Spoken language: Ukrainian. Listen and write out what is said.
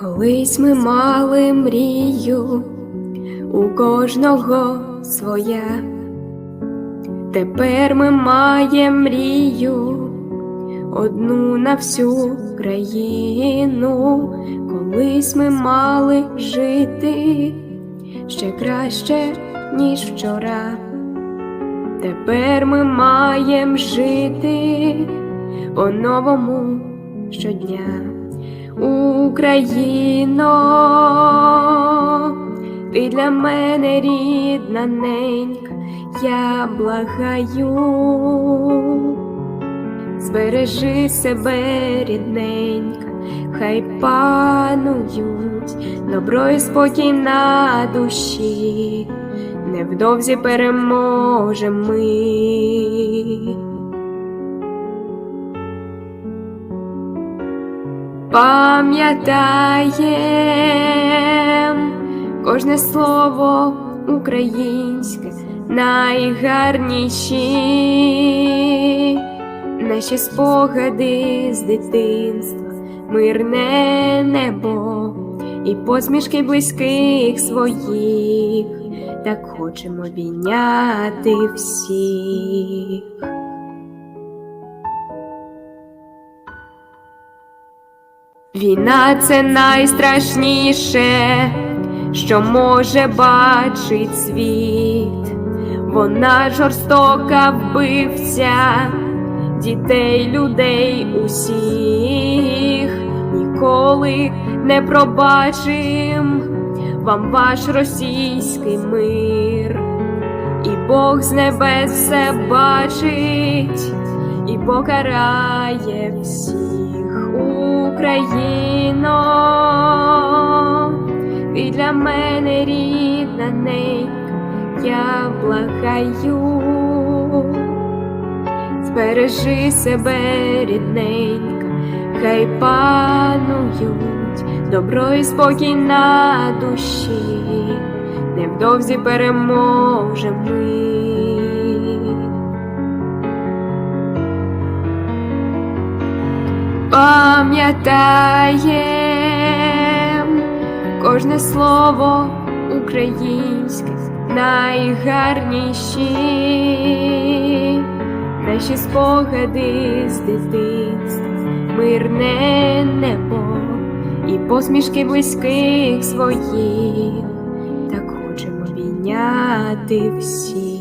Колись ми мали мрію, у кожного своя. Тепер ми маємо мрію, одну на всю країну. Колись ми мали жити ще краще, ніж вчора. Тепер ми маємо жити по-новому щодня. Україно, ти для мене рідна ненька, я благаю, збережи себе, рідненька, хай панують добро і спокій на душі, невдовзі переможемо ми. Пам'ятаєм кожне слово українське, найгарніші наші спогади з дитинства, мирне небо і посмішки близьких своїх, так хочемо обійняти всіх. Війна це найстрашніше, що може бачить світ. Вона жорстока вбивця дітей, людей усіх. Ніколи не пробачим вам ваш російський мир. І Бог з небес все бачить і покарає всіх. Україно, ти для мене рідна ненька, я благаю, збережи себе, рідненька, хай панують добро і спокій на душі, невдовзі переможемо. ми. Пам'ятаєм кожне слово українське, найгарніші наші спогади з дитинства, мирне небо і посмішки близьких своїх, так хочемо обійняти всіх.